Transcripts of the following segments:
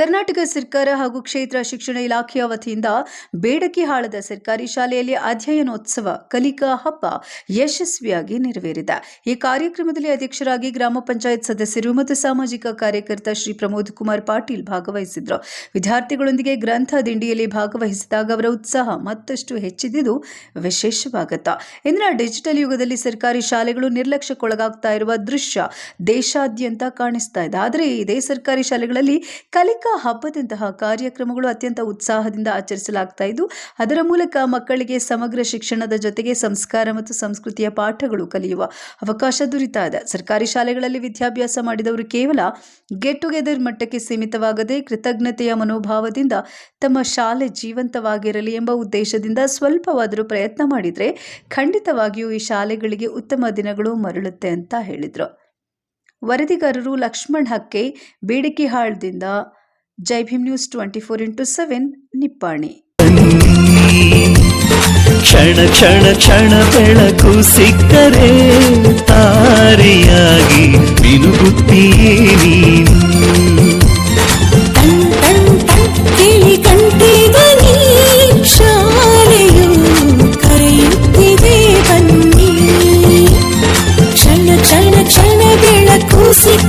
ಕರ್ನಾಟಕ ಸರ್ಕಾರ ಹಾಗೂ ಕ್ಷೇತ್ರ ಶಿಕ್ಷಣ ಇಲಾಖೆಯ ವತಿಯಿಂದ ಬೇಡಕಿ ಹಾಳದ ಸರ್ಕಾರಿ ಶಾಲೆಯಲ್ಲಿ ಅಧ್ಯಯನೋತ್ಸವ ಕಲಿಕಾ ಹಬ್ಬ ಯಶಸ್ವಿಯಾಗಿ ನೆರವೇರಿದೆ. ಈ ಕಾರ್ಯಕ್ರಮದಲ್ಲಿ ಅಧ್ಯಕ್ಷರಾಗಿ ಗ್ರಾಮ ಪಂಚಾಯತ್ ಸದಸ್ಯರು ಮತ್ತು ಸಾಮಾಜಿಕ ಕಾರ್ಯಕರ್ತ ಶ್ರೀ ಪ್ರಮೋದ್ ಕುಮಾರ್ ಪಾಟೀಲ್ ಭಾಗವಹಿಸಿದ್ರು ವಿದ್ಯಾರ್ಥಿಗಳೊಂದಿಗೆ ಗ್ರಂಥ ದಿಂಡಿಯಲ್ಲಿ ಭಾಗವಹಿಸಿದಾಗ ಅವರ ಉತ್ಸಾಹ ಮತ್ತಷ್ಟು ಹೆಚ್ಚಿದ್ದು ವಿಶೇಷವಾಗುತ್ತಾ. ಇಂದಿನ ಡಿಜಿಟಲ್ ಯುಗದಲ್ಲಿ ಸರ್ಕಾರಿ ಶಾಲೆಗಳು ನಿರ್ಲಕ್ಷ್ಯಕ್ಕೊಳಗಾಗ್ತಾ ಇರುವ ದೃಶ್ಯ ದೇಶಾದ್ಯಂತ ಕಾಣಿಸ್ತಾ ಇದೆ. ಆದರೆ ಇದೇ ಸರ್ಕಾರಿ ಶಾಲೆಗಳಲ್ಲಿ ಕಲಿಕಾ ಹಬ್ಬದಂತಹ ಕಾರ್ಯಕ್ರಮಗಳು ಅತ್ಯಂತ ಉತ್ಸಾಹದಿಂದ ಆಚರಿಸಲಾಗ್ತಾ ಇದ್ದು, ಅದರ ಮೂಲಕ ಮಕ್ಕಳಿಗೆ ಸಮಗ್ರ ಶಿಕ್ಷಣದ ಜೊತೆಗೆ ಸಂಸ್ಕಾರ ಮತ್ತು ಸಂಸ್ಕೃತಿಯ ಪಾಠಗಳು ಕಲಿಯುವ ಅವಕಾಶ ದೊರೀತಾ ಇದೆ. ಸರ್ಕಾರಿ ಶಾಲೆಗಳಲ್ಲಿ ವಿದ್ಯಾಭ್ಯಾಸ ಮಾಡಿದವರು ಕೇವಲ ಗೆಟ್ ಟುಗೆದರ್ ಮಟ್ಟಕ್ಕೆ ಸೀಮಿತವಾಗದೆ ಕೃತಜ್ಞತೆಯ ಮನೋಭಾವದಿಂದ ತಮ್ಮ ಶಾಲೆ ಜೀವಂತವಾಗಿರಲಿ ಎಂಬ ಉದ್ದೇಶದಿಂದ ಸ್ವಲ್ಪವಾದರೂ ಪ್ರಯತ್ನ ಮಾಡಿದರೆ ಖಂಡಿತವಾಗಿಯೂ ಈ ಶಾಲೆಗಳಿಗೆ ಉತ್ತಮ ದಿನಗಳು ಮರಳುತ್ತೆ ಅಂತ ಹೇಳಿದರು. ವರದಿಗಾರರು ಲಕ್ಷ್ಮಣ್ ಹಕ್ಕೆ ಬೇಡಿಕೆಹಾಳ್ದಿಂದ Jai Bhim news twenty four into seven Nippani ಕ್ಷಣ ಕ್ಷಣ ಕ್ಷಣ ಬೆಳಕು ಸಿಕ್ಕರೆ ತಾರೆಯಾಗಿ ಮಿನುಗುತ್ತೀಯೇ ನೀನು ಟನ್ ಟನ್ ಟನ್ ಕೇಳಿ ಕಂಠಿಗನಿ ಶಾಲೆಯು ಕರೆಯುತ್ತಿದೆ ಬನ್ನಿ ಕ್ಷಣ ಕ್ಷಣ ಕ್ಷಣ ಬೆಳಕು ಸಿಕ್ಕರೆ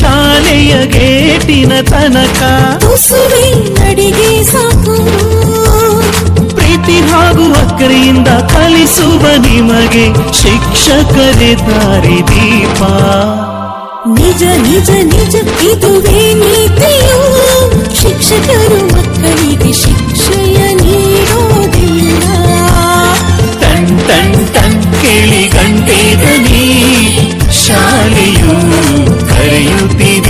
ಶಾಲೆಯ ಗೇಟಿನ ತನಕ ನಡಿಗೆ ಸಾಕು. ಪ್ರೀತಿ ಹಾಗೂ ಅಕ್ಕರಿಯಿಂದ ಕಲಿಸುವ ನಿಮಗೆ ಶಿಕ್ಷಕರೇ ದಾರಿ ದೀಪ. ನಿಜ ನಿಜ ನಿಜ ಇದುವೇ ನೀತಿಯು. ಶಿಕ್ಷಕರು ಮಕ್ಕಳಿಗೆ ಶಿಕ್ಷೆಯ ನೀಡೋದಿಲ್ಲ. ತನ್ ತನ್ ತನ್ ಕೇಳಿ ಗಂಟೆದಲ್ಲಿ ಶಾಲೆಯು. ಯುತಿದ